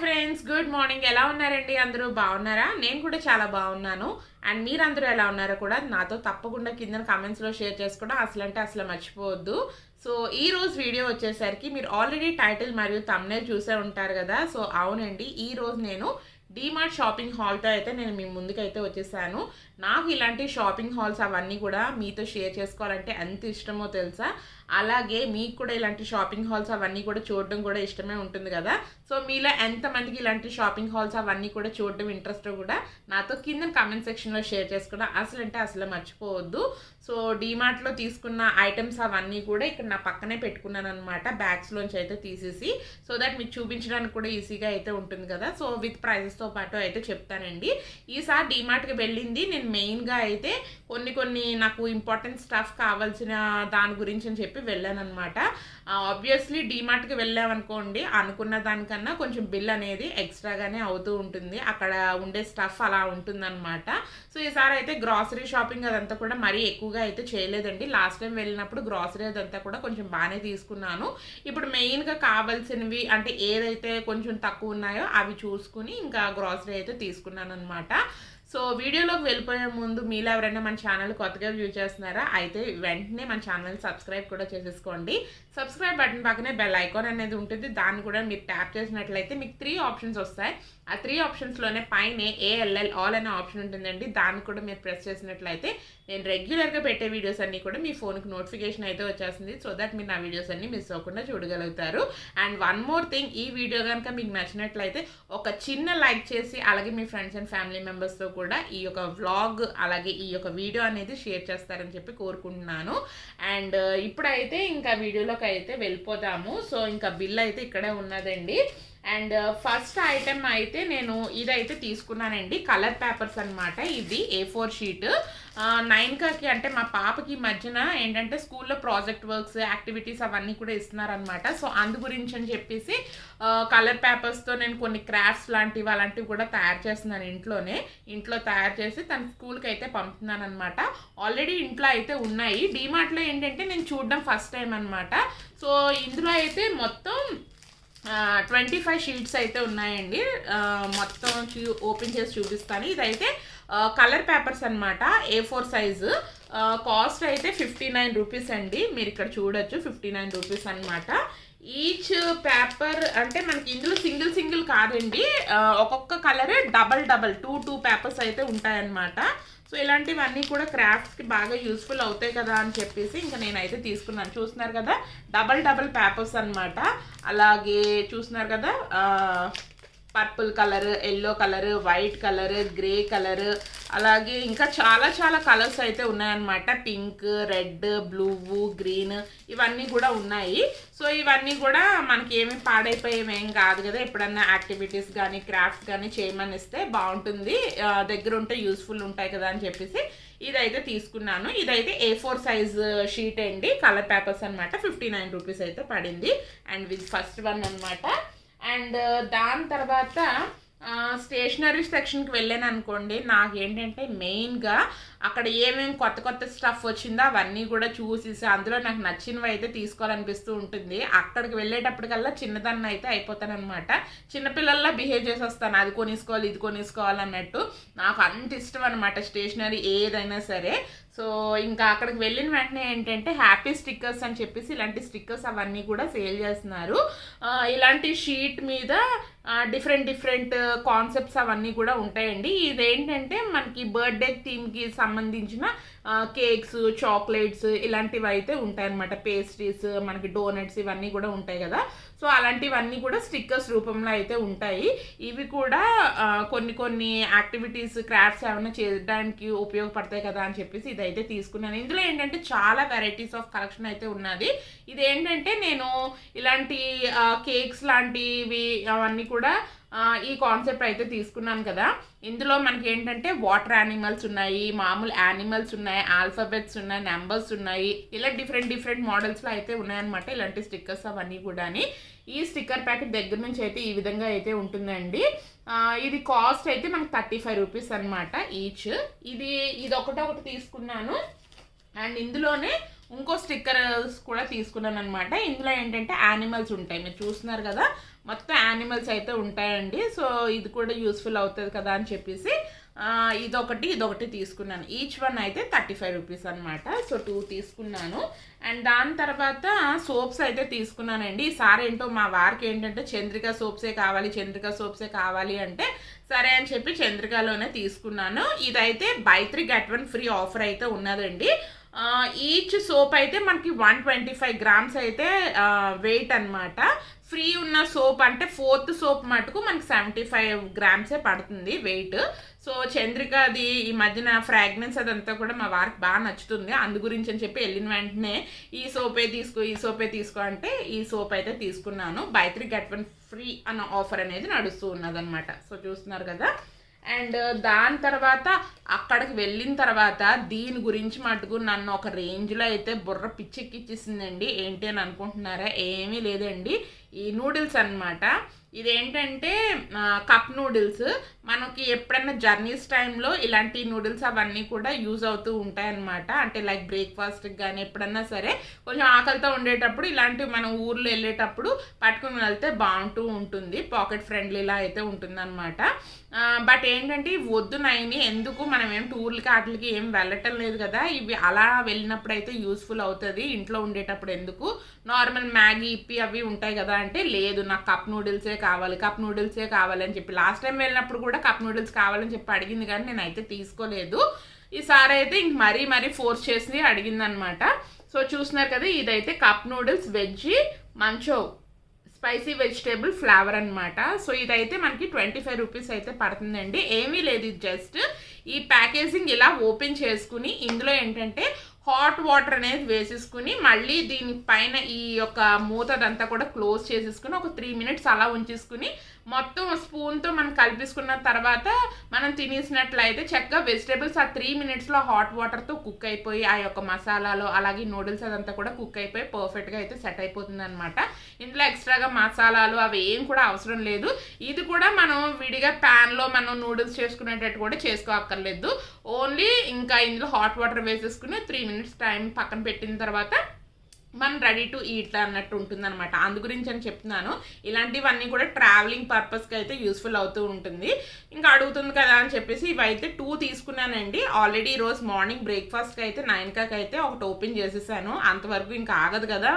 Friends good morning ఎలా ఉన్నారండి? అందరూ బాగున్నారా? నేను కూడా చాలా బాగున్నాను. అండ్ మీరందరూ ఎలా ఉన్నారో కూడా నాతో తప్పకుండా కింద కామెంట్స్లో షేర్ చేసుకోవడం అసలు అంటే అసలు మర్చిపోవద్దు. సో ఈ రోజు వీడియో వచ్చేసరికి మీరు ఆల్రెడీ టైటిల్ మరియు తమ్నే చూసే ఉంటారు కదా? సో అవునండి. ఈ రోజు నేను డీమార్ట్ షాపింగ్ హాల్తో అయితే నేను మీ ముందుకైతే వచ్చేసాను. నాకు ఇలాంటి షాపింగ్ హాల్స్ అవన్నీ కూడా మీతో షేర్ చేసుకోవాలంటే ఎంత ఇష్టమో తెలుసా? అలాగే మీకు కూడా ఇలాంటి షాపింగ్ హాల్స్ అవన్నీ కూడా చూడడం కూడా ఇష్టమే ఉంటుంది కదా. సో మీలో ఎంతమందికి ఇలాంటి షాపింగ్ హాల్స్ అవన్నీ కూడా చూడడం ఇంట్రెస్ట్ కూడా నాతో కింద కామెంట్ సెక్షన్లో షేర్ చేసుకున్నా అసలు అంటే అసలు మర్చిపోవద్దు. సో డీమార్ట్లో తీసుకున్న ఐటమ్స్ అవన్నీ కూడా ఇక్కడ నా పక్కనే పెట్టుకున్నాను అనమాట బ్యాగ్స్లోంచి అయితే తీసేసి. సో దట్ మీకు చూపించడానికి కూడా ఈజీగా అయితే ఉంటుంది కదా. సో విత్ ప్రైజెస్తో పాటు అయితే చెప్తానండి. ఈసారి డీమార్ట్కి వెళ్ళింది. నేను మెయిన్గా అయితే కొన్ని కొన్ని నాకు ఇంపార్టెంట్ స్టఫ్ కావాల్సిన దాని గురించి అని చెప్పి చెప్పి వెళ్ళానమాట ఆబ్వియస్లీ డీమార్ట్కి వెళ్ళామనుకోండి అనుకున్న దానికన్నా కొంచెం బిల్ అనేది ఎక్స్ట్రాగానే అవుతూ ఉంటుంది. అక్కడ ఉండే స్టఫ్ అలా ఉంటుందన్నమాట. సో ఈసారి అయితే గ్రాసరీ షాపింగ్ అదంతా కూడా మరీ ఎక్కువగా అయితే చేయలేదండి. లాస్ట్ టైం వెళ్ళినప్పుడు గ్రాసరీ అదంతా కూడా కొంచెం బాగానే తీసుకున్నాను. ఇప్పుడు మెయిన్గా కావాల్సినవి అంటే ఏదైతే కొంచెం తక్కువ ఉన్నాయో అవి చూసుకుని ఇంకా గ్రాసరీ అయితే తీసుకున్నాను అనమాట సో వీడియోలోకి వెళ్ళిపోయే ముందు మీలో ఎవరైనా మన ఛానల్ కొత్తగా వ్యూ చేస్తున్నారా అయితే వెంటనే మన ఛానల్ సబ్స్క్రైబ్ కూడా చేసేసుకోండి. సబ్స్క్రైబ్ బటన్ పక్కనే బెల్ ఐకాన్ అనేది ఉంటుంది. దాన్ని కూడా మీరు ట్యాప్ చేసినట్లయితే మీకు త్రీ ఆప్షన్స్ వస్తాయి. ఆ త్రీ ఆప్షన్స్లోనే పైన ఏఎల్ఎల్ ఆల్ అనే ఆప్షన్ ఉంటుందండి. దాన్ని కూడా మీరు ప్రెస్ చేసినట్లయితే నేను రెగ్యులర్గా పెట్టే వీడియోస్ అన్నీ కూడా మీ ఫోన్కి నోటిఫికేషన్ అయితే వచ్చేస్తుంది. సో దట్ మీరు నా వీడియోస్ అన్ని మిస్ అవ్వకుండా చూడగలుగుతారు. అండ్ వన్ మోర్ థింగ్ ఈ వీడియో కనుక మీకు నచ్చినట్లయితే ఒక చిన్న లైక్ చేసి అలాగే మీ ఫ్రెండ్స్ అండ్ ఫ్యామిలీ మెంబర్స్తో కూడా ఈ యొక్క వ్లాగ్ అలాగే ఈ యొక్క వీడియో అనేది షేర్ చేస్తారని చెప్పి కోరుకుంటున్నాను. అండ్ uh, ఇప్పుడైతే ఇంకా వీడియోలోకి అయితే వెళ్ళిపోదాము సో ఇంకా బిల్ అయితే ఇక్కడే ఉన్నదండి. అండ్ uh, ఫస్ట్ ఐటెం అయితే నేను ఇదైతే తీసుకున్నానండి. కలర్ పేపర్స్ అనమాట ఇది ఏ ఫోర్ షీట్ నైన్కి అంటే మా పాపకి మధ్యన ఏంటంటే స్కూల్లో ప్రాజెక్ట్ వర్క్స్ యాక్టివిటీస్ అవన్నీ కూడా ఇస్తున్నారనమాట సో అందు గురించి అని చెప్పేసి కలర్ పేపర్స్తో నేను కొన్ని క్రాఫ్ట్స్ లాంటివి అలాంటివి కూడా తయారు చేస్తున్నాను ఇంట్లోనే. ఇంట్లో తయారు చేసి తన స్కూల్కి అయితే పంపుతున్నాను అనమాట ఆల్రెడీ ఇంట్లో అయితే ఉన్నాయి. డీమార్ట్లో ఏంటంటే నేను చూడడం ఫస్ట్ టైం అనమాట సో ఇందులో అయితే మొత్తం ట్వంటీ ఫైవ్ షీట్స్ అయితే ఉన్నాయండి. మొత్తం చూ ఓపెన్ చేసి చూపిస్తాను. ఇదైతే కలర్ పేపర్స్ అనమాట ఏ ఫోర్ సైజు కాస్ట్ అయితే ఫిఫ్టీ నైన్ రూపీస్ అండి. మీరు ఇక్కడ చూడొచ్చు ఫిఫ్టీ నైన్ రూపీస్ అనమాట ఈచ్ పేపర్ అంటే మనకి ఇందులో సింగిల్ సింగిల్ కాదండి. ఒక్కొక్క colour double double two two papers అయితే ఉంటాయన్నమాట. సో ఇలాంటివన్నీ కూడా క్రాఫ్ట్స్కి బాగా యూస్ఫుల్ అవుతాయి కదా అని చెప్పేసి ఇంకా నేనైతే తీసుకున్నాను. చూస్తున్నారు కదా? డబల్ డబల్ పేపర్స్ అన్నమాట. అలాగే చూస్తున్నారు కదా? Purple colour yellow colour white colour grey colour. అలాగే ఇంకా చాలా చాలా కలర్స్ అయితే ఉన్నాయన్నమాట. పింక్ రెడ్ బ్లూ గ్రీన్ ఇవన్నీ కూడా ఉన్నాయి. సో ఇవన్నీ కూడా మనకి ఏమి పాడైపోయేవి ఏం కాదు కదా. ఎప్పుడన్నా యాక్టివిటీస్ కానీ క్రాఫ్ట్స్ కానీ చేయమని ఇస్తే బాగుంటుంది దగ్గర ఉంటే యూస్ఫుల్ ఉంటాయి కదా అని చెప్పేసి ఇదైతే తీసుకున్నాను. ఇదైతే ఏ ఫోర్ సైజ్ షీట్ అండి. కలర్ పేపర్స్ అనమాట ఫిఫ్టీ నైన్ రూపీస్ అయితే పడింది. అండ్ విత్ ఫస్ట్ వన్ అనమాట అండ్ దాని తర్వాత స్టేషనరీ సెక్షన్కి వెళ్ళాను అనుకోండి నాకు ఏంటంటే మెయిన్గా అక్కడ ఏమేమి కొత్త కొత్త స్టఫ్ వచ్చిందో అవన్నీ కూడా చూసేసి అందులో నాకు నచ్చినవి అయితే తీసుకోవాలనిపిస్తూ ఉంటుంది. అక్కడికి వెళ్ళేటప్పటికల్లా చిన్నదాన్ని అయితే అయిపోతానమాట చిన్నపిల్లల్లా బిహేవ్ చేసి వస్తాను అది కొనేసుకోవాలి ఇది కొనేసుకోవాలి అన్నట్టు. నాకు అంత ఇష్టం అనమాట స్టేషనరీ ఏదైనా సరే. సో ఇంకా అక్కడికి వెళ్ళిన వెంటనే ఏంటంటే హ్యాపీ స్టిక్కర్స్ అని చెప్పేసి ఇలాంటి స్టిక్కర్స్ అవన్నీ కూడా సేల్ చేస్తున్నారు. ఇలాంటి షీట్ మీద డిఫరెంట్ డిఫరెంట్ కాన్సెప్ట్స్ అవన్నీ కూడా ఉంటాయండి. ఇదేంటంటే మనకి బర్త్డే థీమ్కి సంబంధించిన కేక్స్ చాక్లెట్స్ ఇలాంటివి అయితే ఉంటాయన్నమాట. పేస్ట్రీస్ మనకి డోనట్స్ ఇవన్నీ కూడా ఉంటాయి కదా. సో అలాంటివన్నీ కూడా స్టిక్కర్స్ రూపంలో అయితే ఉంటాయి. ఇవి కూడా కొన్ని కొన్ని యాక్టివిటీస్ క్రాఫ్ట్స్ ఏమైనా చేయడానికి ఉపయోగపడతాయి కదా అని చెప్పేసి ఇదైతే అయితే తీసుకున్నాను. ఇందులో ఏంటంటే చాలా వెరైటీస్ ఆఫ్ కలెక్షన్ అయితే ఉన్నది. ఇది ఏంటంటే నేను ఇలాంటి కేక్స్ లాంటివి అవన్నీ కూడా ఈ కాన్సెప్ట్ అయితే తీసుకున్నాను కదా. ఇందులో మనకి ఏంటంటే వాటర్ యానిమల్స్ ఉన్నాయి మామూలు యానిమల్స్ ఉన్నాయి ఆల్ఫాబెట్స్ ఉన్నాయి నెంబర్స్ ఉన్నాయి. ఇలా డిఫరెంట్ డిఫరెంట్ మోడల్స్లో అయితే ఉన్నాయన్నమాట ఇలాంటి స్టిక్కర్స్ అవన్నీ కూడా ఈ స్టిక్కర్ ప్యాకెట్ దగ్గర నుంచి అయితే ఈ విధంగా అయితే ఉంటుందండి. ఇది కాస్ట్ అయితే మనకు థర్టీ ఫైవ్ రూపీస్ అనమాట ఈచ్ ఇది ఇది ఒకటి ఒకటి తీసుకున్నాను. అండ్ ఇందులోనే ఇంకో స్టిక్కర్స్ కూడా తీసుకున్నాను అనమాట ఇందులో ఏంటంటే యానిమల్స్ ఉంటాయి. మీరు చూస్తున్నారు కదా మొత్తం యానిమల్స్ అయితే ఉంటాయండి. సో ఇది కూడా యూస్ఫుల్ అవుతుంది కదా అని చెప్పేసి ఇదొకటి ఇదొకటి తీసుకున్నాను. ఈచ్ వన్ అయితే థర్టీ ఫైవ్ రూపీస్ అనమాట సో టూ తీసుకున్నాను. అండ్ దాని తర్వాత సోప్స్ అయితే తీసుకున్నానండి. ఈసారి ఏంటో మా వారికి ఏంటంటే చంద్రిక సోప్సే కావాలి చంద్రిక సోప్సే కావాలి అంటే సరే అని చెప్పి చంద్రికలోనే తీసుకున్నాను. ఇదైతే buy three get one free offer అయితే ఉన్నదండి. ఈచ్ సోప్ అయితే మనకి వన్ ట్వంటీ ఫైవ్ గ్రామ్స్ అయితే వెయిట్ అనమాట ఫ్రీ ఉన్న సోప్ అంటే ఫోర్త్ సోప్ మటుకు మనకి సెవెంటీ ఫైవ్ గ్రామ్సే పడుతుంది వెయిట్ సో చంద్రిక అది ఈ మధ్యన ఫ్రాగ్రెన్స్ అదంతా కూడా మా వారికి బాగా నచ్చుతుంది. అందు గురించి అని చెప్పి వెళ్ళిన వెంటనే ఈ సోపే తీసుకో ఈ సోపే తీసుకో అంటే ఈ సోప్ అయితే తీసుకున్నాను. Buy three get one free అన్న ఆఫర్ అనేది నడుస్తూ ఉన్నదనమాట సో చూస్తున్నారు కదా? అండ్ దాని తర్వాత అక్కడికి వెళ్ళిన తర్వాత దీని గురించి మటుకు నన్ను ఒక రేంజ్లో అయితే బుర్ర పిచ్చెక్కిచ్చేసిందండి. ఏంటి అని అనుకుంటున్నారా? ఏమీ లేదండి. ఈ నూడిల్స్ అన్నమాట. ఇదేంటంటే కప్ నూడిల్స్. మనకి ఎప్పుడైనా జర్నీస్ టైంలో ఇలాంటి నూడిల్స్ అవన్నీ కూడా యూజ్ అవుతూ ఉంటాయి అన్నమాట అంటే లైక్ బ్రేక్ఫాస్ట్కి కానీ ఎప్పుడన్నా సరే కొంచెం ఆకలితో ఉండేటప్పుడు ఇలాంటివి మనం ఊర్లో వెళ్ళేటప్పుడు పట్టుకుని వెళ్తే బాగుంటూ ఉంటుంది. పాకెట్ ఫ్రెండ్లీలా అయితే ఉంటుందన్నమాట. బట్ ఏంటంటే ఇవి వద్దు నైని ఎందుకు మనం ఏం టూర్లకి వాటికి ఏం వెళ్ళటం లేదు కదా. ఇవి అలా వెళ్ళినప్పుడు అయితే యూస్ఫుల్ అవుతుంది. ఇంట్లో ఉండేటప్పుడు ఎందుకు? నార్మల్ మ్యాగీ ఇప్పి అవి ఉంటాయి కదా అంటే లేదు నాకు కప్ నూడిల్సే కావాలి కప్ నూడిల్సే కావాలని చెప్పి. లాస్ట్ టైం వెళ్ళినప్పుడు కూడా కప్ నూడిల్స్ కావాలని చెప్పి అడిగింది కానీ నేనైతే తీసుకోలేదు. ఈసారి అయితే ఇంక మరీ మరీ ఫోర్స్ చేసి అడిగింది అనమాట సో చూస్తున్నారు కదా ఇదైతే cup noodles veg manchow spicy vegetable flavour అనమాట సో ఇదైతే మనకి ట్వంటీ ఫైవ్ రూపీస్ అయితే పడుతుందండి. ఏమీ లేదు ఇది జస్ట్ ఈ ప్యాకేజింగ్ ఇలా ఓపెన్ చేసుకుని ఇందులో ఏంటంటే హాట్ వాటర్ అనేది వేసేసుకుని మళ్ళీ దీని పైన ఈ యొక్క మూతదంతా కూడా క్లోజ్ చేసేసుకుని ఒక త్రీ మినిట్స్ అలా ఉంచేసుకుని మొత్తం స్పూన్తో మనం కలిపేసుకున్న తర్వాత మనం తినేసినట్లయితే చక్కగా వెజిటేబుల్స్ ఆ త్రీ మినిట్స్లో హాట్ వాటర్తో కుక్ అయిపోయి ఆ యొక్క మసాలాలో అలాగే నూడిల్స్ అదంతా కూడా కుక్ అయిపోయి పర్ఫెక్ట్గా అయితే సెట్ అయిపోతుంది అనమాట ఇందులో ఎక్స్ట్రాగా మసాలాలు అవి ఏం కూడా అవసరం లేదు. ఇది కూడా మనం విడిగా ప్యాన్లో మనం నూడిల్స్ చేసుకునేటట్టు కూడా చేసుకోక్కర్లేదు. ఓన్లీ ఇంకా ఇందులో హాట్ వాటర్ వేసేసుకుని త్రీ మినిట్స్ టైం పక్కన పెట్టిన తర్వాత మనం రెడీ టు ఈట్ అన్నట్టు ఉంటుందన్నమాట. అందు గురించి అని చెప్తున్నాను. ఇలాంటివన్నీ కూడా ట్రావెలింగ్ పర్పస్కి అయితే యూస్ఫుల్ అవుతూ ఉంటుంది. ఇంకా అడుగుతుంది కదా అని చెప్పేసి ఇవైతే టూ తీసుకున్నానండి. ఆల్రెడీ ఈరోజు మార్నింగ్ బ్రేక్ఫాస్ట్కి అయితే నైన్ కాక్ అయితే ఒకటి ఓపెన్ చేసేసాను. అంతవరకు ఇంకా ఆగదు కదా.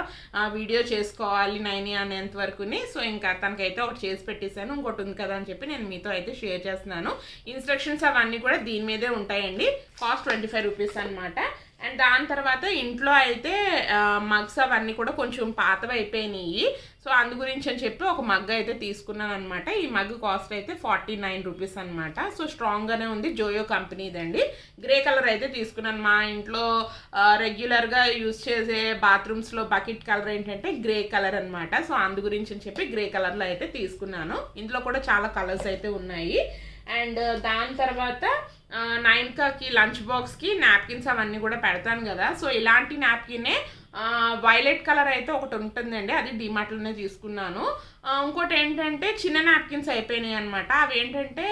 వీడియో చేసుకోవాలి నైన్ అనేంత వరకుని. సో ఇంకా తనకైతే ఒకటి చేసి పెట్టేశాను. ఇంకోటి ఉంది కదా అని చెప్పి నేను మీతో అయితే షేర్ చేస్తున్నాను. ఇన్స్ట్రక్షన్స్ అవన్నీ కూడా దీని మీదే ఉంటాయండి. కాస్ట్ ట్వంటీ ఫైవ్ రూపీస్ అనమాట అండ్ దాని తర్వాత ఇంట్లో అయితే మగ్స్ అవన్నీ కూడా కొంచెం పాతవి అయిపోయినాయి. సో అందు గురించి అని చెప్పి ఒక మగ్ అయితే తీసుకున్నాను అనమాట ఈ మగ్ కాస్ట్ అయితే ఫార్టీ నైన్ రూపీస్ అనమాట సో స్ట్రాంగ్గానే ఉంది. జోయో కంపెనీదండి గ్రే కలర్ అయితే తీసుకున్నాను. మా ఇంట్లో రెగ్యులర్గా యూస్ చేసే బాత్రూమ్స్లో బకెట్ కలర్ ఏంటంటే గ్రే కలర్ అనమాట సో అందు గురించి అని చెప్పి గ్రే కలర్లో అయితే తీసుకున్నాను. ఇందులో కూడా చాలా కలర్స్ అయితే ఉన్నాయి. అండ్ దాని తర్వాత నైన్కాకి లంచ్ బాక్స్కి నాప్కిన్స్ అవన్నీ కూడా పెడతాను కదా. సో ఇలాంటి నాప్కినే వైలెట్ కలర్ అయితే ఒకటి ఉంటుందండి. అది డిమార్ట్లోనే తీసుకున్నాను. ఇంకోటి ఏంటంటే చిన్న నాప్కిన్స్ అయిపోయినాయి అనమాట అవి ఏంటంటే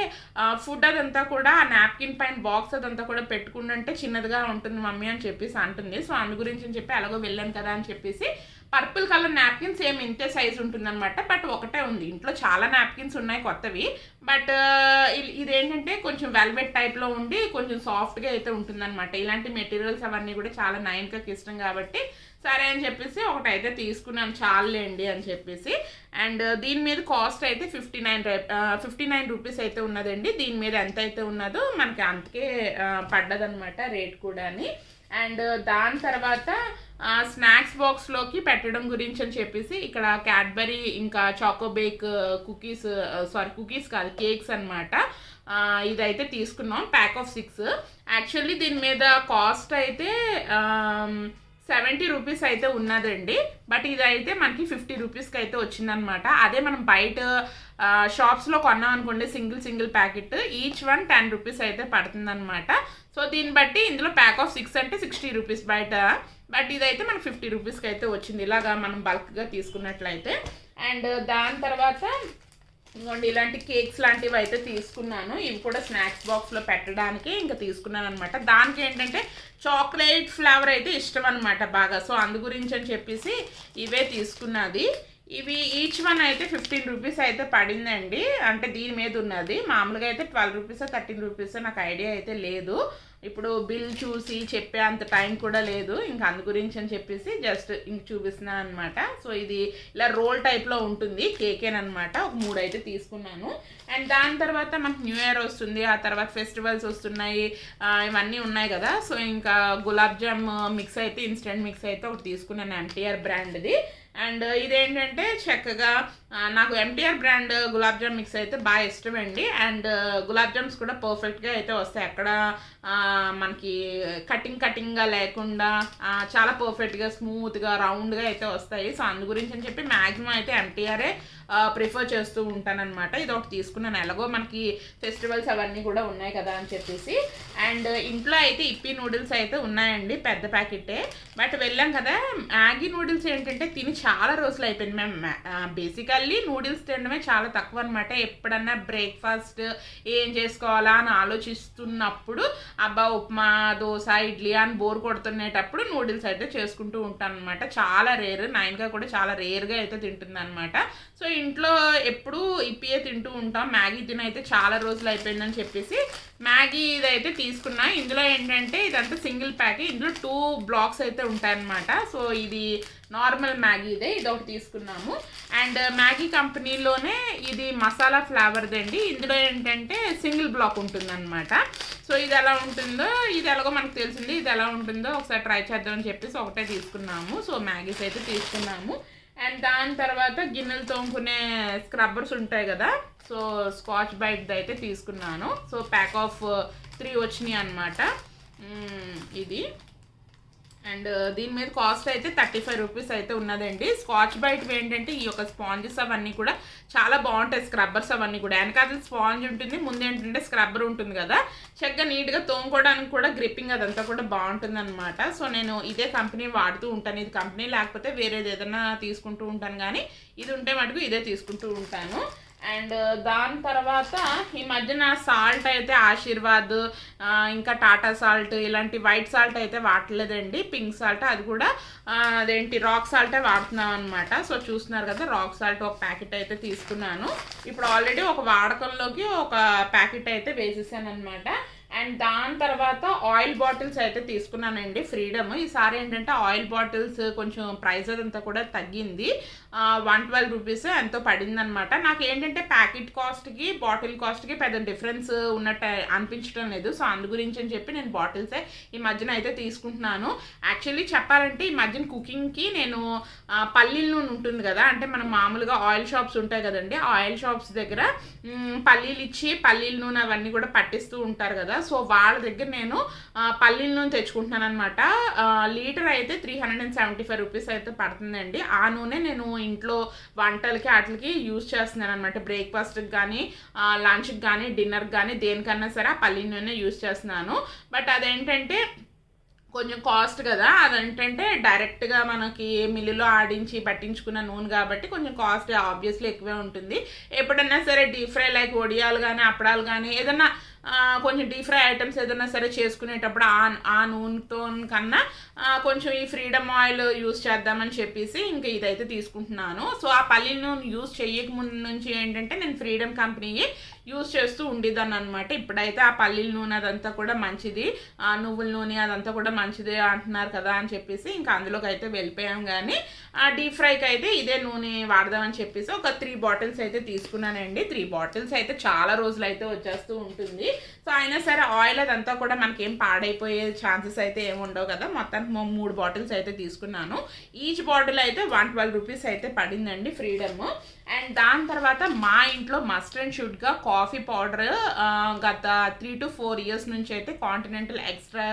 ఫుడ్ అదంతా కూడా ఆ నాప్కిన్ పైన బాక్స్ అదంతా కూడా పెట్టుకుంటుంటే చిన్నదిగా ఉంటుంది మమ్మీ అని చెప్పేసి అంటుంది. సో అందు గురించి అని చెప్పి అలాగో వెళ్ళాను కదా అని చెప్పేసి పర్పుల్ కలర్ నాప్కిన్ సేమ్ ఇంతే సైజ్ ఉంటుందన్నమాట బట్ ఒకటే ఉంది. ఇంట్లో చాలా నాప్కిన్స్ ఉన్నాయి కొత్తవి. బట్ ఇదేంటంటే కొంచెం వెల్వెట్ టైప్లో ఉండి కొంచెం సాఫ్ట్గా అయితే ఉంటుందన్నమాట. ఇలాంటి మెటీరియల్స్ అవన్నీ కూడా చాలా నైన్కి ఇష్టం కాబట్టి సరే అని చెప్పేసి ఒకటి అయితే తీసుకున్నాను. చాలండి అని చెప్పేసి. అండ్ దీని మీద కాస్ట్ అయితే fifty nine fifty nine rupees అయితే ఉన్నదండి. దీని మీద ఎంత అయితే ఉన్నదో మనకి అంతకే పడ్డదనమాట రేట్ కూడా అని అండ్ దాని తర్వాత స్నాక్స్ బాక్స్లోకి పెట్టడం గురించి అని చెప్పేసి ఇక్కడ క్యాడ్బరీ ఇంకా చాకోబేక్ కుకీస్ సారీ కుకీస్ కాదు కేక్స్ అనమాట ఇదైతే తీసుకున్నాం ప్యాక్ ఆఫ్ సిక్స్. యాక్చువల్లీ దీని మీద కాస్ట్ అయితే సెవెంటీ రూపీస్ అయితే ఉన్నదండి. బట్ ఇదైతే మనకి ఫిఫ్టీ రూపీస్కి అయితే వచ్చిందనమాట అదే మనం బయట షాప్స్లో కొన్నాం అనుకోండి single single packet each one ten rupees అయితే పడుతుందన్నమాట. సో దీన్ని బట్టి ఇందులో ప్యాక్ ఆఫ్ సిక్స్ అంటే సిక్స్టీ రూపీస్ బయట. బట్ ఇదైతే మనకి ఫిఫ్టీ రూపీస్కి అయితే వచ్చింది. ఇలాగా మనం బల్క్గా తీసుకున్నట్లయితే. అండ్ uh, దాని తర్వాత ఇంకోండి ఇలాంటి కేక్స్ లాంటివి అయితే తీసుకున్నాను. ఇవి కూడా స్నాక్స్ బాక్స్లో పెట్టడానికి ఇంకా తీసుకున్నాను అనమాట దానికి ఏంటంటే చాక్లెట్ ఫ్లేవర్ అయితే ఇష్టం అనమాట బాగా. సో అందు గురించి అని చెప్పేసి ఇవే తీసుకున్నది. ఇవి ఈచ్ వన్ అయితే ఫిఫ్టీన్ రూపీస్ అయితే పడిందండి. అంటే దీని మీద ఉన్నది. మామూలుగా అయితే ట్వెల్వ్ రూపీస్ థర్టీన్ రూపీస్ నాకు ఐడియా అయితే లేదు. ఇప్పుడు బిల్ చూసి చెప్పే అంత టైం కూడా లేదు. ఇంకా అందు గురించి అని చెప్పేసి జస్ట్ ఇంక చూపిస్తున్నాను అనమాట సో ఇది ఇలా రోల్ టైప్లో ఉంటుంది. కేకేనమాట ఒక మూడు అయితే తీసుకున్నాను. అండ్ దాని తర్వాత మనకు న్యూ ఇయర్ వస్తుంది. ఆ తర్వాత ఫెస్టివల్స్ వస్తున్నాయి. ఇవన్నీ ఉన్నాయి కదా. సో ఇంకా గులాబ్ జామ్ మిక్స్ అయితే ఇన్స్టెంట్ మిక్స్ అయితే ఒకటి తీసుకున్నాను. ఎంటీఆర్ బ్రాండ్ది అండ్ ఇదేంటంటే చక్కగా నాకు MTR brand gulab jam mix అయితే బాగా ఇష్టమండి అండ్. గులాబ్ జామ్స్ కూడా పర్ఫెక్ట్గా అయితే వస్తాయి. అక్కడ మనకి కటింగ్ కటింగ్గా లేకుండా చాలా పర్ఫెక్ట్గా స్మూత్గా రౌండ్గా అయితే వస్తాయి. సో అందు గురించి అని చెప్పి మ్యాక్సిమం అయితే ఎన్టీఆరే ప్రిఫర్ చేస్తూ ఉంటానన్నమాట. ఇది ఒకటి తీసుకున్నాను. ఎలాగో మనకి ఫెస్టివల్స్ అవన్నీ కూడా ఉన్నాయి కదా అని చెప్పేసి. అండ్ ఇంట్లో అయితే ఇప్పి నూడిల్స్ అయితే ఉన్నాయండి పెద్ద ప్యాకెటే. బట్ వెళ్ళాం కదా మ్యాగీ నూడిల్స్ ఏంటంటే తిని చాలా రోజులు అయిపోయింది మేము బేసికల్లీ నూడిల్స్ తినడమే చాలా తక్కువ అనమాట ఎప్పుడన్నా బ్రేక్ఫాస్ట్ ఏం చేసుకోవాలా అని ఆలోచిస్తున్నప్పుడు అబ్బా ఉప్మా దోశ ఇడ్లీ అని బోర్ కొడుతునేటప్పుడు నూడిల్స్ అయితే చేసుకుంటూ ఉంటాను అనమాట చాలా రేర్. నైన్గా కూడా చాలా రేర్గా అయితే తింటుంది అనమాట సో ఇంట్లో ఎప్పుడూ ఇప్పియే తింటూ ఉంటాం. మ్యాగీ తినైతే అయితే చాలా రోజులు అయిపోయిందని చెప్పేసి మ్యాగీ ఇదైతే తీసుకున్నా. ఇందులో ఏంటంటే ఇదంతా సింగిల్ ప్యాక్ ఇందులో టూ బ్లాక్స్ అయితే ఉంటాయన్నమాట. సో ఇది నార్మల్ మ్యాగీ ఇదే. ఇది ఒకటి తీసుకున్నాము. అండ్ మ్యాగీ కంపెనీలోనే ఇది మసాలా ఫ్లేవర్ది అండి. ఇందులో ఏంటంటే సింగిల్ బ్లాక్ ఉంటుందన్నమాట. సో ఇది ఎలా ఉంటుందో ఇది ఎలాగో మనకు తెలిసింది. ఇది ఎలా ఉంటుందో ఒకసారి ట్రై చేద్దామని చెప్పేసి ఒకటే తీసుకున్నాము. సో మ్యాగీస్ అయితే తీసుకున్నాము. అండ్ దాని తర్వాత గిన్నెలు తోముకునే స్క్రబ్బర్స్ ఉంటాయి కదా సో స్కాచ్ బైట్ది అయితే తీసుకున్నాను. సో ప్యాక్ ఆఫ్ త్రీ వచ్చినాయి అనమాట ఇది. అండ్ uh, దీని మీద కాస్ట్ అయితే థర్టీ ఫైవ్ రూపీస్ అయితే ఉన్నదండి. స్కాచ్ బైట్ ఏంటంటే ఈ యొక్క స్పాంజెస్ అవన్నీ కూడా చాలా బాగుంటాయి. స్క్రబ్బర్స్ అవన్నీ కూడా. వెనకాల స్పాంజ్ ఉంటుంది ముందు ఏంటంటే స్క్రబ్బర్ ఉంటుంది కదా. చక్కగా నీట్గా తోముకోవడానికి కూడా గ్రిప్పింగ్ అదంతా కూడా బాగుంటుంది అనమాట సో నేను ఇదే కంపెనీ వాడుతూ ఉంటాను. ఇది కంపెనీ లేకపోతే వేరేది ఏదైనా తీసుకుంటూ ఉంటాను కానీ ఇది ఉంటే మటుకు ఇదే తీసుకుంటూ ఉంటాను. అండ్ దాని తర్వాత ఈ మధ్యన సాల్ట్ అయితే ఆశీర్వాద్ ఇంకా టాటా సాల్ట్ ఇలాంటి వైట్ సాల్ట్ అయితే వాడలేదండి. పింక్ సాల్ట్ అది కూడా అదేంటి రాక్ సాల్టే వాడుతున్నాం అనమాట సో చూస్తున్నారు కదా రాక్ సాల్ట్ ఒక ప్యాకెట్ అయితే తీసుకున్నాను. ఇప్పుడు ఆల్రెడీ ఒక వాడకంలోకి ఒక ప్యాకెట్ అయితే వేసేసాను అనమాట అండ్ దాని తర్వాత ఆయిల్ బాటిల్స్ అయితే తీసుకున్నానండి ఫ్రీడమ్. ఈసారి ఏంటంటే ఆయిల్ బాటిల్స్ కొంచెం ప్రైస్ అదంతా కూడా తగ్గింది. వన్ ట్వెల్వ్ రూపీస్ ఎంతో పడిందనమాట నాకు ఏంటంటే ప్యాకెట్ కాస్ట్కి బాటిల్ కాస్ట్కి పెద్ద డిఫరెన్స్ ఉన్నట్టు అనిపించడం లేదు. సో అందు గురించి అని చెప్పి నేను బాటిల్సే ఈ మధ్యన అయితే తీసుకుంటున్నాను. యాక్చువల్లీ చెప్పాలంటే ఈ మధ్యన కుకింగ్కి నేను పల్లీల నూనె ఉంటుంది కదా అంటే మనం మామూలుగా ఆయిల్ షాప్స్ ఉంటాయి కదండి ఆయిల్ షాప్స్ దగ్గర పల్లీలు ఇచ్చి పల్లీల నూనె అవన్నీ కూడా పట్టిస్తూ ఉంటారు కదా. సో వాళ్ళ దగ్గర నేను పల్లీల నూనె తెచ్చుకుంటున్నాను అనమాట లీటర్ అయితే three hundred and seventy five rupees అయితే పడుతుందండి. ఆ నూనె నేను ఇంట్లో వంటలకి వాటికి యూజ్ చేస్తున్నాను అనమాట బ్రేక్ఫాస్ట్కి కానీ లంచ్కి కానీ డిన్నర్కి కానీ దేనికన్నా సరే ఆ పల్లి నూనె యూజ్ చేస్తున్నాను. బట్ అదేంటంటే కొంచెం కాస్ట్ కదా. అదేంటంటే డైరెక్ట్గా మనకి మిల్లులో ఆడించి పట్టించుకున్న నూనె కాబట్టి కొంచెం కాస్ట్ ఆబ్వియస్లీ ఎక్కువే ఉంటుంది. ఎప్పుడైనా సరే డీప్ ఫ్రై లైక్ వడియాలు కానీ అప్పడాలు కానీ ఏదైనా కొంచెం డీప్ ఫ్రై ఐటమ్స్ ఏదైనా సరే చేసుకునేటప్పుడు ఆ ఆ నూనెతో కన్నా కొంచెం ఈ ఫ్రీడమ్ ఆయిల్ యూస్ చేద్దామని చెప్పేసి ఇంకా ఇదైతే తీసుకుంటున్నాను. సో ఆ పల్లి నూనె యూస్ చేయక ముందు నుంచి ఏంటంటే నేను ఫ్రీడమ్ కంపెనీ యూస్ చేస్తూ ఉండేదాన్ని అనమాట ఇప్పుడైతే ఆ పల్లీల నూనె అదంతా కూడా మంచిది. ఆ నువ్వుల నూనె అదంతా కూడా మంచిదే అంటున్నారు కదా అని చెప్పేసి ఇంకా అందులోకి అయితే వెళ్ళిపోయాం కానీ ఆ డీప్ ఫ్రైకి అయితే ఇదే నూనె వాడదామని చెప్పేసి ఒక త్రీ బాటిల్స్ అయితే తీసుకున్నానండి. త్రీ బాటిల్స్ అయితే చాలా రోజులు అయితే వచ్చేస్తూ ఉంటుంది. సో అయినా సరే ఆయిల్ అదంతా కూడా మనకేం పాడైపోయే ఛాన్సెస్ అయితే ఏముండవు కదా. మొత్తానికి మూడు బాటిల్స్ అయితే తీసుకున్నాను. ఈచ్ బాటిల్ అయితే వన్ ట్వెల్వ్ రూపీస్ అయితే పడిందండి ఫ్రీడమ్. అండ్ దాని తర్వాత మా ఇంట్లో మస్ట్ అండ్ షుడ్గా కాఫీ పౌడర్ గత త్రీ టు ఫోర్ ఇయర్స్ నుంచి అయితే కాంటినెంటల్ ఎక్స్ట్రా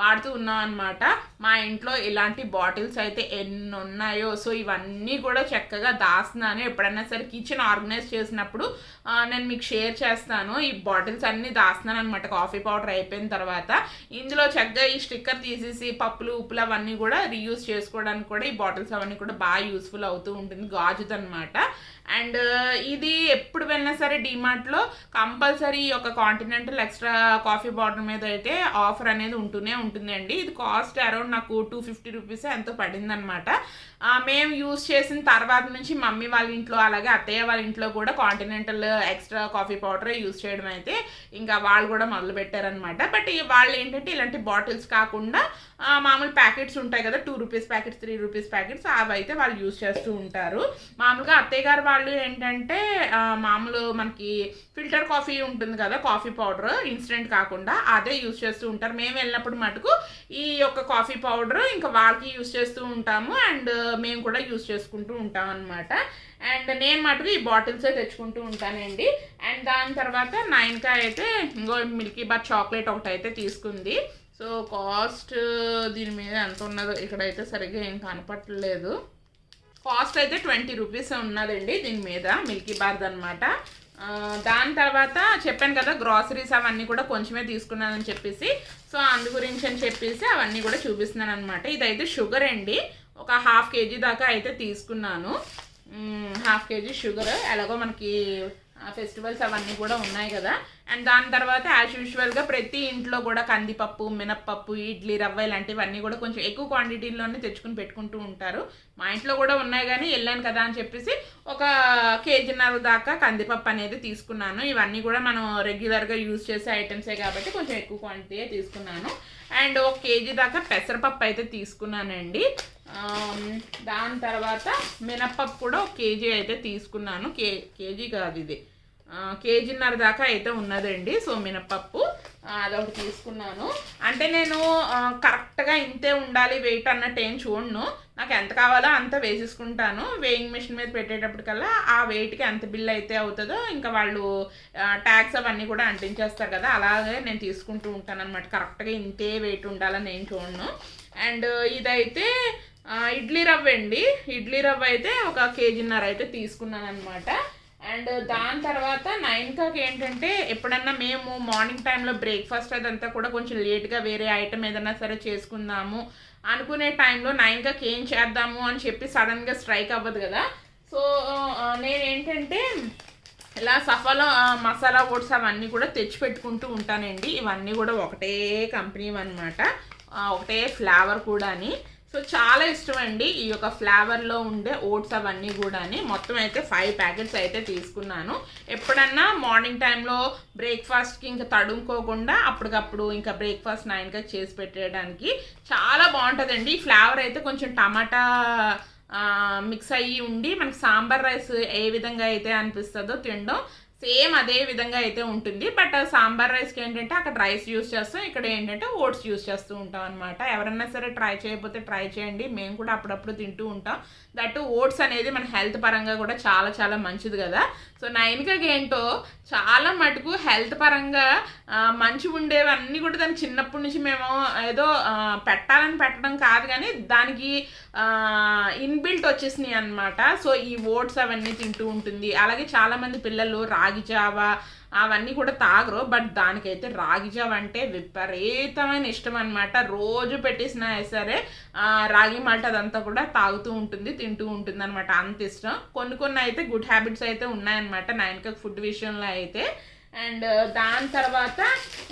వాడుతూ ఉన్నాం అనమాట మా ఇంట్లో ఇలాంటి బాటిల్స్ అయితే ఎన్ని ఉన్నాయో సో ఇవన్నీ కూడా చక్కగా దాస్తున్నాను. ఎప్పుడైనా సరే కిచెన్ ఆర్గనైజ్ చేసినప్పుడు నేను మీకు షేర్ చేస్తాను. ఈ బాటిల్స్ అన్నీ దాస్తున్నాను అనమాట కాఫీ పౌడర్ అయిపోయిన తర్వాత ఇందులో చక్కగా ఈ స్టిక్కర్ తీసేసి పప్పులు ఉప్పులు అవన్నీ కూడా రీయూస్ చేసుకోవడానికి కూడా ఈ బాటిల్స్ అవన్నీ కూడా బాగా యూస్ఫుల్ అవుతూ ఉంటుంది. గాజుదనమాట అండ్ ఇది ఎప్పుడు వెళ్ళినా సరే డిమార్ట్లో కంపల్సరీ ఒక కాంటినెంటల్ ఎక్స్ట్రా కాఫీ పౌడర్ మీద అయితే ఆఫర్ అనేది ఉంటూనే ఉంటుందండి. ఇది కాస్ట్ అరౌండ్ నాకు టూ ఫిఫ్టీ రూపీస్ ఎంతో పడిందనమాట మేము యూస్ చేసిన తర్వాత నుంచి మమ్మీ వాళ్ళ ఇంట్లో అలాగే అత్తయ్య వాళ్ళ ఇంట్లో కూడా Continental extra coffee powder use చేయడం అయితే ఇంకా వాళ్ళు కూడా మొదలు పెట్టారనమాట బట్ వాళ్ళు ఏంటంటే ఇలాంటి బాటిల్స్ కాకుండా మామూలు ప్యాకెట్స్ ఉంటాయి కదా two rupees packets three rupees packets అవి అయితే వాళ్ళు యూస్ చేస్తూ ఉంటారు. మామూలుగా అత్తయ్య గారు వాళ్ళు ఏంటంటే మామూలు మనకి ఫిల్టర్ కాఫీ ఉంటుంది కదా కాఫీ పౌడర్ ఇన్స్టెంట్ కాకుండా అదే యూస్ చేస్తూ ఉంటారు. మేము వెళ్ళినప్పుడు మటుకు ఈ యొక్క కాఫీ పౌడర్ ఇంకా వాళ్ళకి యూస్ చేస్తూ ఉంటాము అండ్ మేము కూడా యూస్ చేసుకుంటూ ఉంటాం అనమాట అండ్ నేను మటుకు ఈ బాటిల్సే తెచ్చుకుంటూ ఉంటానండి. అండ్ దాని తర్వాత నైన్కా అయితే ఇంకో మిల్కీ బార్ చాక్లెట్ ఒకటి అయితే తీసుకుంది. సో కాస్ట్ దీని మీద ఎంత ఉన్నదో ఇక్కడైతే సరిగ్గా ఏం కనపట్లేదు కాస్ట్ అయితే ట్వంటీ రూపీస్ ఉన్నదండి దీని మీద మిల్కీ బార్ది అనమాట దాని తర్వాత చెప్పాను కదా గ్రాసరీస్ అవన్నీ కూడా కొంచెమే తీసుకున్నానని చెప్పేసి. సో అందు గురించి అని చెప్పేసి అవన్నీ కూడా చూపిస్తున్నాను అనమాట ఇదైతే షుగర్ అండి. ఒక హాఫ్ కేజీ దాకా అయితే తీసుకున్నాను. హాఫ్ కేజీ షుగర్ ఎలాగో మనకి ఫెస్టివల్స్ అవన్నీ కూడా ఉన్నాయి కదా. అండ్ దాని తర్వాత యాజ్ యూజువల్గా ప్రతి ఇంట్లో కూడా కందిపప్పు మినప్పప్పు ఇడ్లీ రవ్వ ఇలాంటివన్నీ కూడా కొంచెం ఎక్కువ క్వాంటిటీలోనే తెచ్చుకుని పెట్టుకుంటూ ఉంటారు. మా ఇంట్లో కూడా ఉన్నాయి కానీ వెళ్ళాను కదా అని చెప్పేసి ఒక కేజీన్నర దాకా కందిపప్పు అనేది తీసుకున్నాను. ఇవన్నీ కూడా మనం రెగ్యులర్గా యూజ్ చేసే ఐటమ్సే కాబట్టి కొంచెం ఎక్కువ క్వాంటిటీయే తీసుకున్నాను. అండ్ ఒక కేజీ దాకా పెసరపప్పు అయితే తీసుకున్నానండి. Um, దాని తర్వాత మినప్పప్పు కూడా ఒక కేజీ అయితే తీసుకున్నాను. కే కేజీ కాదు ఇది. కేజీన్నర దాకా అయితే ఉన్నదండి సో మినపప్పు అదొకటి తీసుకున్నాను. అంటే నేను కరెక్ట్గా ఇంతే ఉండాలి వెయిట్ అన్నట్టు ఏం చూడను. నాకు ఎంత కావాలో అంత వేసేసుకుంటాను. వేయింగ్ మిషన్ మీద పెట్టేటప్పటికల్లా ఆ వెయిట్కి ఎంత బిల్ అయితే అవుతుందో ఇంకా వాళ్ళు ట్యాక్స్ అవన్నీ కూడా అంటించేస్తారు కదా అలాగే నేను తీసుకుంటూ ఉంటాను అనమాట కరెక్ట్గా ఇంతే వెయిట్ ఉండాలని నేను చూడను. అండ్ ఇదైతే ఇడ్లీ రవ్వ అండి ఇడ్లీ రవ్వ అయితే ఒక కేజీన్నర అయితే తీసుకున్నాను అనమాట అండ్ దాని తర్వాత నైన్కాకి ఏంటంటే ఎప్పుడన్నా మేము మార్నింగ్ టైంలో బ్రేక్ఫాస్ట్ అదంతా కూడా కొంచెం లేట్గా వేరే ఐటమ్ ఏదైనా సరే చేసుకుందాము అనుకునే టైంలో నైన్కాకి ఏం చేద్దాము అని చెప్పి సడన్గా స్ట్రైక్ అవ్వదు కదా. సో నేనేంటంటే ఇలా సఫాలో మసాలా ఓట్స్ అవన్నీ కూడా తెచ్చి పెట్టుకుంటూ ఉంటానండి. ఇవన్నీ కూడా ఒకటే కంపెనీ అనమాట ఒకటే ఫ్లేవర్ కూడా అని సో చాలా ఇష్టం అండి ఈ యొక్క ఫ్లేవర్లో ఉండే ఓట్స్ అవన్నీ కూడాని. మొత్తం అయితే ఫైవ్ ప్యాకెట్స్ అయితే తీసుకున్నాను. ఎప్పుడన్నా మార్నింగ్ టైంలో బ్రేక్ఫాస్ట్కి ఇంకా తడుముకోకుండా అప్పటికప్పుడు ఇంకా బ్రేక్ఫాస్ట్ నైన్గా చేసి పెట్టేయడానికి చాలా బాగుంటుందండి. ఈ ఫ్లేవర్ అయితే కొంచెం టమాటా మిక్స్ అయ్యి ఉండి మనకి సాంబార్ రైస్ ఏ విధంగా అయితే అనిపిస్తుందో తినడం సేమ్ అదే విధంగా అయితే ఉంటుంది. బట్ సాంబార్ రైస్కి ఏంటంటే అక్కడ రైస్ యూస్ చేస్తాం. ఇక్కడ ఏంటంటే ఓట్స్ యూస్ చేస్తూ ఉంటాం అనమాట ఎవరన్నా సరే ట్రై చేయకపోతే ట్రై చేయండి. మేము కూడా అప్పుడప్పుడు తింటూ ఉంటాం. దట్ ఓట్స్ అనేది మన హెల్త్ పరంగా కూడా చాలా చాలా మంచిది కదా. సో నైన్కకి ఏంటో చాలా మటుకు హెల్త్ పరంగా మంచి ఉండేవన్నీ కూడా దాన్ని చిన్నప్పటి నుంచి మేము ఏదో పెట్టాలని పెట్టడం కాదు కానీ దానికి ఇన్బిల్ట్ వచ్చేసినాయి అనమాట సో ఈ ఓట్స్ అవన్నీ తింటూ ఉంటుంది. అలాగే చాలామంది పిల్లలు రాగి జావా అవన్నీ కూడా తాగరు. బట్ దానికైతే రాగి జావ అంటే విపరీతమైన ఇష్టం అనమాట రోజు పెట్టేసినా సరే రాగి మాల్ట్ అదంతా కూడా తాగుతూ ఉంటుంది తింటూ ఉంటుంది అనమాట అంత ఇష్టం. కొన్ని కొన్ని అయితే గుడ్ హ్యాబిట్స్ అయితే ఉన్నాయన్నమాట. నైన్కి ఫుడ్ విషయంలో అయితే. అండ్ uh, దాని తర్వాత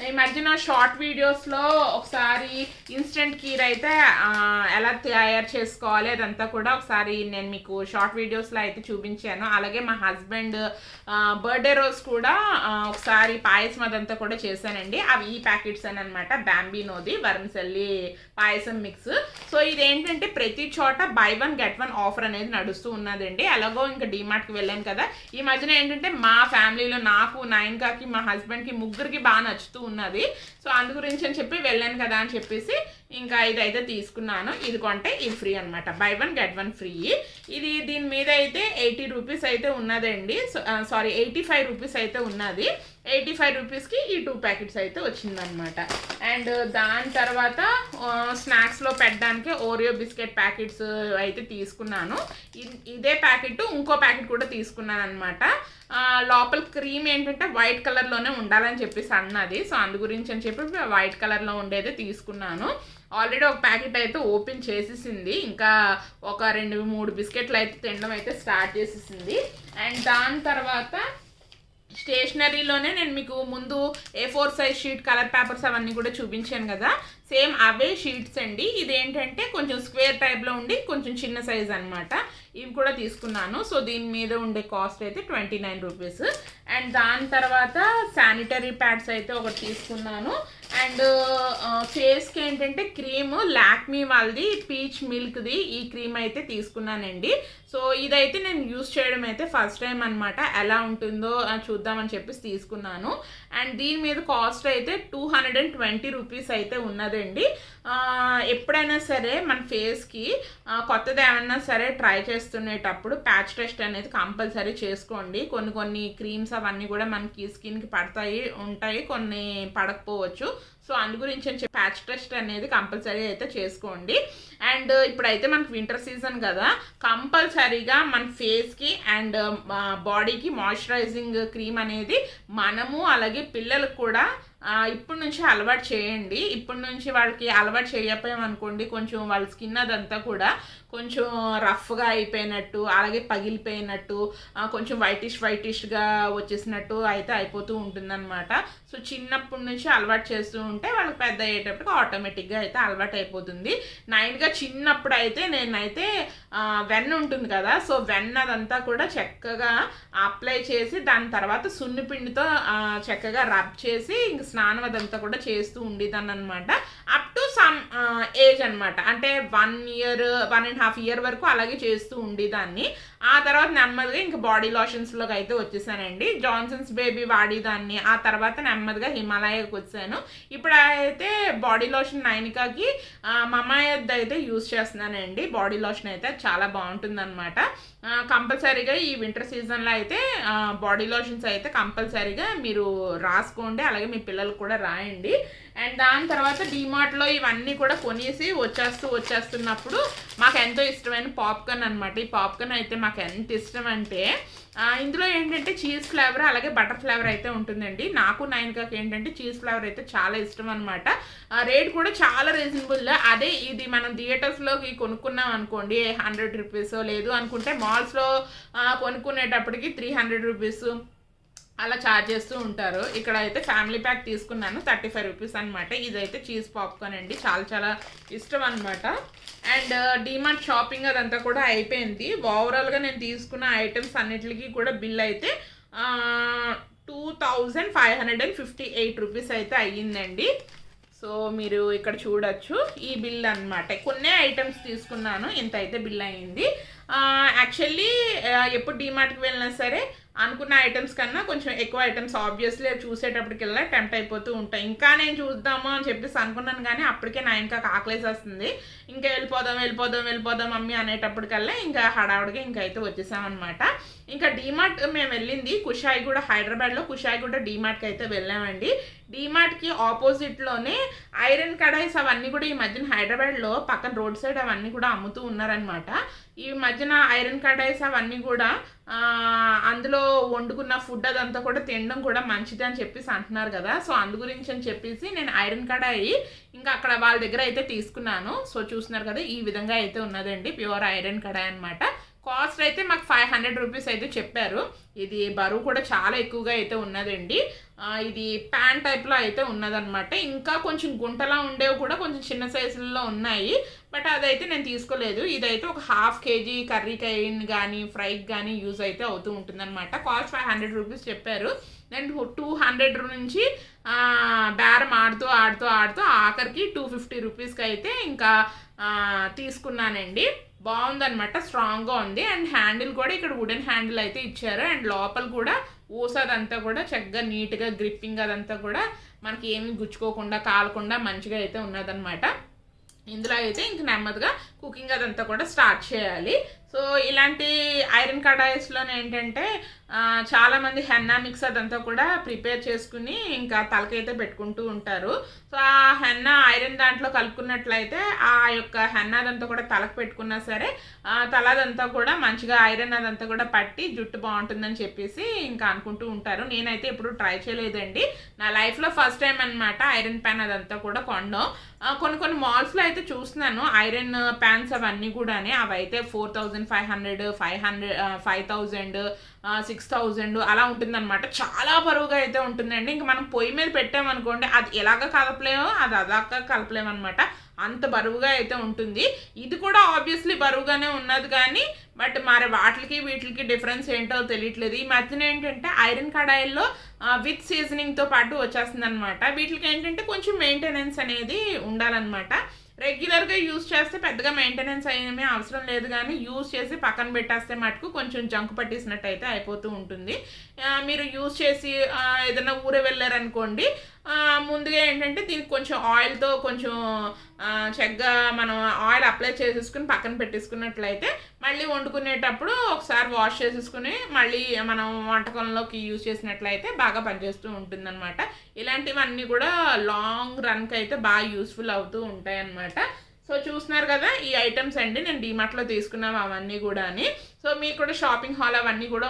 ఈ మధ్యన షార్ట్ వీడియోస్లో ఒకసారి ఇన్స్టెంట్ కీర్ అయితే ఎలా తయారు చేసుకోవాలి అదంతా కూడా ఒకసారి నేను మీకు షార్ట్ వీడియోస్లో అయితే చూపించాను. అలాగే మా హస్బెండ్ బర్త్డే రోజు కూడా ఒకసారి పాయసం అదంతా కూడా చేశానండి. అవి ఈ ప్యాకెట్స్ అని అనమాట బ్యాంబీనోది వరంసల్లి పాయసం మిక్స్. సో ఇదేంటంటే ప్రతి చోట buy one get one offer అనేది నడుస్తూ ఉన్నదండి. ఎలాగో ఇంకా డిమార్ట్కి వెళ్ళాను కదా. ఈ మధ్యన ఏంటంటే మా ఫ్యామిలీలో నాకు నైన్గా నయన్కాకి మా హస్బెండ్కి ముగ్గురికి బాగా నచ్చుతూ ఉన్నది. సో అందు గురించి అని చెప్పి వెళ్ళాను కదా అని చెప్పేసి ఇంకా ఇదైతే తీసుకున్నాను. ఇది కొంటే ఇది ఫ్రీ అనమాట buy one get one free ఇది దీని మీద అయితే ఎయిటీ రూపీస్ అయితే ఉన్నదండి. సారీ ఎయిటీ ఫైవ్ రూపీస్ అయితే ఉన్నది. ఎయిటీ ఫైవ్ రూపీస్కి ఈ టూ ప్యాకెట్స్ అయితే వచ్చిందనమాట అండ్ uh, దాని తర్వాత స్నాక్స్లో పెట్టడానికి ఓరియో బిస్కెట్ ప్యాకెట్స్ అయితే తీసుకున్నాను. ఇదే ప్యాకెట్ ఇంకో ప్యాకెట్ కూడా తీసుకున్నాను అనమాట లోపల క్రీమ్ ఏంటంటే వైట్ కలర్లోనే ఉండాలని చెప్పేసి అన్నది. సో అందు గురించి అని చెప్పి వైట్ కలర్లో ఉండేది తీసుకున్నాను. ఆల్రెడీ ఒక ప్యాకెట్ అయితే ఓపెన్ చేసేసింది. ఇంకా ఒక రెండు మూడు బిస్కెట్లు అయితే తినడం అయితే స్టార్ట్ చేసేసింది. అండ్ దాని తర్వాత స్టేషనరీలోనే నేను మీకు ముందు A four size sheet colour papers అవన్నీ కూడా చూపించాను కదా. సేమ్ అవే షీట్స్ అండి. ఇదేంటంటే కొంచెం స్క్వేర్ టైప్లో ఉండి కొంచెం చిన్న సైజ్ అనమాట ఇవి కూడా తీసుకున్నాను. సో దీని మీద ఉండే కాస్ట్ అయితే ట్వంటీ నైన్ రూపీస్. అండ్ దాని తర్వాత శానిటరీ ప్యాడ్స్ అయితే ఒకటి తీసుకున్నాను. అండ్ ఫేస్కి ఏంటంటే క్రీమ్ లాక్మీ వాళ్ళది పీచ్ మిల్క్ది ఈ క్రీమ్ అయితే తీసుకున్నానండి. సో ఇదైతే నేను యూస్ చేయడం అయితే ఫస్ట్ టైం అనమాట ఎలా ఉంటుందో చూద్దామని చెప్పేసి తీసుకున్నాను. అండ్ దీని మీద కాస్ట్ అయితే two hundred and twenty rupees అయితే ఉన్నదండి. ఎప్పుడైనా సరే మన ఫేస్కి కొత్తది ఏమన్నా సరే ట్రై చేస్తునేటప్పుడు ప్యాచ్ టెస్ట్ అనేది కంపల్సరీ చేసుకోండి. కొన్ని కొన్ని క్రీమ్స్ అవన్నీ కూడా మనకి స్కిన్కి పడతాయి ఉంటాయి కొన్ని పడకపోవచ్చు. సో అందు గురించి అని చెప్పి ప్యాచ్ టెస్ట్ అనేది కంపల్సరీ అయితే చేసుకోండి. అండ్ uh, ఇప్పుడైతే మనకి వింటర్ సీజన్ కదా కంపల్సరీగా మన ఫేస్కి అండ్ బాడీకి మాయిశ్చరైజింగ్ క్రీమ్ అనేది మనము అలాగే పిల్లలకు కూడా ఇప్పటి నుంచి అలవాటు చేయండి. ఇప్పటి నుంచి వాళ్ళకి అలవాటు చేయకపోయామనుకోండి కొంచెం వాళ్ళ స్కిన్ అదంతా కూడా కొంచెం రఫ్గా అయిపోయినట్టు అలాగే పగిలిపోయినట్టు కొంచెం వైటిష్ వైటిష్గా వచ్చేసినట్టు అయితే అయిపోతూ ఉంటుందన్నమాట. సో చిన్నప్పటి నుంచి అలవాటు చేస్తూ ఉంటే వాళ్ళకి పెద్ద అయ్యేటప్పటికి ఆటోమేటిక్గా అయితే అలవాటు అయిపోతుంది. నైన్గా చిన్నప్పుడు అయితే నేనైతే వెన్న ఉంటుంది కదా సో వెన్న అదంతా కూడా చక్కగా అప్లై చేసి దాని తర్వాత సున్నిపిండితో చక్కగా రబ్ చేసి ఇంక స్నానం అదంతా కూడా చేస్తూ ఉండేదాన్ని అనమాట అప్ టు సమ్ ఏజ్ అనమాట అంటే one year one and half year వరకు అలాగే చేస్తూ ఉండేదాన్ని. ఆ తర్వాత నెమ్మదిగా ఇంకా బాడీ లోషన్స్లోకి అయితే వచ్చేసానండి. జాన్సన్స్ బేబీ వాడేదాన్ని. ఆ తర్వాత నెమ్మదిగా హిమాలయకి వచ్చాను. ఇప్పుడు అయితే బాడీ లోషన్ నైనికాకి మమాయద్ అయితే యూస్ చేస్తున్నానండి. బాడీ లోషన్ అయితే చాలా బాగుంటుందన్నమాట. కంపల్సరీగా ఈ వింటర్ సీజన్లో అయితే బాడీ లోషన్స్ అయితే కంపల్సరీగా మీరు రాసుకోండి. అలాగే మీ పిల్లలకు కూడా రాయండి. అండ్ దాని తర్వాత డీమార్ట్లో ఇవన్నీ కూడా కొనేసి వచ్చేస్తూ వచ్చేస్తున్నప్పుడు మాకు ఎంతో ఇష్టమైన పాప్కార్న్ అనమాట ఈ పాప్కార్న్ అయితే మాకు ఎంత ఇష్టం అంటే ఇందులో ఏంటంటే చీజ్ ఫ్లేవర్ అలాగే బటర్ ఫ్లేవర్ అయితే ఉంటుందండి. నాకు నైన్కాకి ఏంటంటే చీజ్ ఫ్లేవర్ అయితే చాలా ఇష్టం అనమాట రేట్ కూడా చాలా రీజనబుల్. అదే ఇది మనం థియేటర్స్లోకి కొనుక్కున్నాం అనుకోండి హండ్రెడ్ రూపీస్ లేదు అనుకుంటే మాల్స్లో కొనుక్కునేటప్పటికి త్రీ హండ్రెడ్ రూపీస్ అలా ఛార్జ్ చేస్తూ ఉంటారు. ఇక్కడ అయితే ఫ్యామిలీ ప్యాక్ తీసుకున్నాను థర్టీ ఫైవ్ రూపీస్ అనమాట ఇదైతే చీజ్ పాప్కార్న్ అండి. చాలా చాలా ఇష్టం అనమాట అండ్ uh, డిమార్ట్ షాపింగ్ అదంతా కూడా అయిపోయింది. ఓవరాల్గా నేను తీసుకున్న ఐటమ్స్ అన్నిటికీ కూడా బిల్ అయితే two thousand five hundred and fifty eight rupees అయితే అయ్యిందండి. సో మీరు ఇక్కడ చూడొచ్చు. ఈ బిల్ అన్నమాట. కొన్ని ఐటమ్స్ తీసుకున్నాను. ఇంత అయితే బిల్ అయ్యింది. యాక్చువల్లీ uh, ఎప్పుడు డిమార్ట్కి వెళ్ళినా సరే అనుకున్న ఐటమ్స్ కన్నా కొంచెం ఎక్కువ ఐటమ్స్ ఆబ్వియస్లీ చూసేటప్పటికల్లా టెంప్ట్ అయిపోతూ ఉంటాయి. ఇంకా నేను చూద్దాము అని చెప్పేసి అనుకున్నాను కానీ అప్పటికే నా ఇంకా ఆకలేసి వస్తుంది ఇంకా వెళ్ళిపోదాం వెళ్ళిపోదాం వెళ్ళిపోదాం మమ్మీ అనేటప్పటికల్లా ఇంకా హడావుడిగా ఇంకా అయితే వచ్చేసామన్నమాట. ఇంకా డీమార్ట్ మేము వెళ్ళింది. కుషాయిగూడ హైదరాబాద్లో కుషాయిగూడ డీమార్ట్కి అయితే వెళ్ళామండి. డీమార్ట్కి ఆపోజిట్లోనే ఐరన్ కడాయిస్ అవన్నీ కూడా ఈ మధ్యన హైదరాబాద్లో పక్కన రోడ్ సైడ్ అవన్నీ కూడా అమ్ముతూ ఉన్నారనమాట ఈ మధ్యన ఐరన్ కడాయిస్ అవన్నీ కూడా అందులో వండుకున్న ఫుడ్ అదంతా కూడా తినడం కూడా మంచిది అని చెప్పేసి అంటున్నారు కదా. సో అందు గురించి అని చెప్పేసి నేను ఐరన్ కడాయి ఇంకా అక్కడ వాళ్ళ దగ్గర అయితే తీసుకున్నాను. సో చూస్తున్నారు కదా ఈ విధంగా అయితే ఉన్నదండి. ప్యూర్ ఐరన్ కడాయి అనమాట కాస్ట్ అయితే మాకు ఫైవ్ హండ్రెడ్ రూపీస్ అయితే చెప్పారు. ఇది బరువు కూడా చాలా ఎక్కువగా అయితే ఉన్నదండి. ఇది ప్యాన్ టైప్లో అయితే ఉన్నదనమాట ఇంకా కొంచెం గుంటలా ఉండేవి కూడా కొంచెం చిన్న సైజుల్లో ఉన్నాయి. బట్ అదైతే నేను తీసుకోలేదు. ఇదైతే ఒక హాఫ్ కేజీ కర్రీకి కానీ ఫ్రైకి కానీ యూజ్ అయితే అవుతూ ఉంటుందన్నమాట. కాస్ట్ ఫైవ్ హండ్రెడ్ రూపీస్ చెప్పారు. నేను టూ హండ్రెడ్ నుంచి బేరం ఆడుతూ ఆడుతూ ఆడుతూ ఆఖరికి టూ ఫిఫ్టీ రూపీస్కి అయితే ఇంకా తీసుకున్నానండి. బాగుందనమాట స్ట్రాంగ్గా ఉంది. అండ్ హ్యాండిల్ కూడా ఇక్కడ వుడెన్ హ్యాండిల్ అయితే ఇచ్చారు. అండ్ లోపల కూడా ఊస అదంతా కూడా చక్కగా నీట్గా గ్రిప్పింగ్ అదంతా కూడా మనకి ఏమి గుచ్చుకోకుండా కాలకుండా మంచిగా అయితే ఉన్నదనమాట ఇందులో అయితే ఇంక నెమ్మదిగా కుకింగ్ అదంతా కూడా స్టార్ట్ చేయాలి. సో ఇలాంటి ఐరన్ కడాయిస్లో ఏంటంటే చాలామంది చాలా మంది హెన్నా మిక్స్ అదంతా కూడా ప్రిపేర్ చేసుకుని ఇంకా తలకైతే పెట్టుకుంటూ ఉంటారు. సో ఆ హెన్నా ఐరన్ దాంట్లో కలుపుకున్నట్లయితే ఆ యొక్క హెన్నా అదంతా కూడా తలకు పెట్టుకున్నా సరే తలదంతా కూడా మంచిగా ఐరన్ అదంతా కూడా పట్టి జుట్టు బాగుంటుందని చెప్పేసి ఇంకా అనుకుంటూ ఉంటారు. నేనైతే ఎప్పుడు ట్రై చేయలేదండి. నా లైఫ్లో ఫస్ట్ టైం అనమాట ఐరన్ ప్యాన్ అదంతా కూడా కొనడం. కొన్ని కొన్ని మాల్స్లో అయితే చూస్తున్నాను. ఐరన్ ప్యాన్స్ అవన్నీ కూడానే. అవి అయితే four thousand five hundred five hundred five thousand six thousand అలా ఉంటుందన్నమాట. చాలా బరువుగా అయితే ఉంటుందండి. ఇంకా మనం పొయ్యి మీద పెట్టామనుకోండి అది ఎలాగ కలపలేమో అది అలాగ కలపలేమన్నమాట. అంత బరువుగా అయితే ఉంటుంది. ఇది కూడా ఆబ్వియస్లీ బరువుగానే ఉన్నది కానీ బట్ మరి వాటికి వీటికి డిఫరెన్స్ ఏంటో తెలియట్లేదు. ఈ మధ్యన ఏంటంటే ఐరన్ కడాయిల్లో విత్ సీజనింగ్తో పాటు వచ్చేస్తుంది అనమాట వీటికి ఏంటంటే కొంచెం మెయింటెనెన్స్ అనేది ఉండాలన్నమాట. రెగ్యులర్గా యూస్ చేస్తే పెద్దగా మెయింటెనెన్స్ అయ్యేమీ అవసరం లేదు కానీ యూస్ చేసి పక్కన పెట్టేస్తే మటుకు కొంచెం జంకు పట్టేసినట్టు అయితే అయిపోతూ ఉంటుంది. మీరు యూస్ చేసి ఏదైనా ఊరే వెళ్ళారనుకోండి ముందుగా ఏంటంటే దీనికి కొంచెం ఆయిల్తో కొంచెం చక్కగా మనం ఆయిల్ అప్లై చేసేసుకుని పక్కన పెట్టేసుకున్నట్లయితే మళ్ళీ వండుకునేటప్పుడు ఒకసారి వాష్ చేసేసుకుని మళ్ళీ మనం వంటకంలోకి యూజ్ చేసినట్లయితే బాగా పనిచేస్తూ ఉంటుందన్నమాట. ఇలాంటివన్నీ కూడా లాంగ్ రన్కి అయితే బాగా యూస్ఫుల్ అవుతూ ఉంటాయి అన్నమాట సో చూస్తున్నారు కదా ఈ ఐటమ్స్ అండి నేను డీమార్ట్లో తీసుకున్నాం అవన్నీ కూడా అని సో మీకు కూడా షాపింగ్ హాల్ అవన్నీ కూడా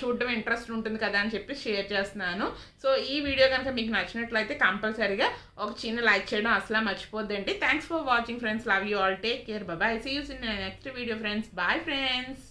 చూడడం ఇంట్రెస్ట్ ఉంటుంది కదా అని చెప్పి షేర్ చేస్తున్నాను. సో ఈ వీడియో కనుక మీకు నచ్చినట్లయితే కంపల్సరీగా ఒక చిన్న లైక్ చేయడం అసలు మర్చిపోద్దండి. Thanks for watching friends love you all take care bye see yous in next video friends bye friends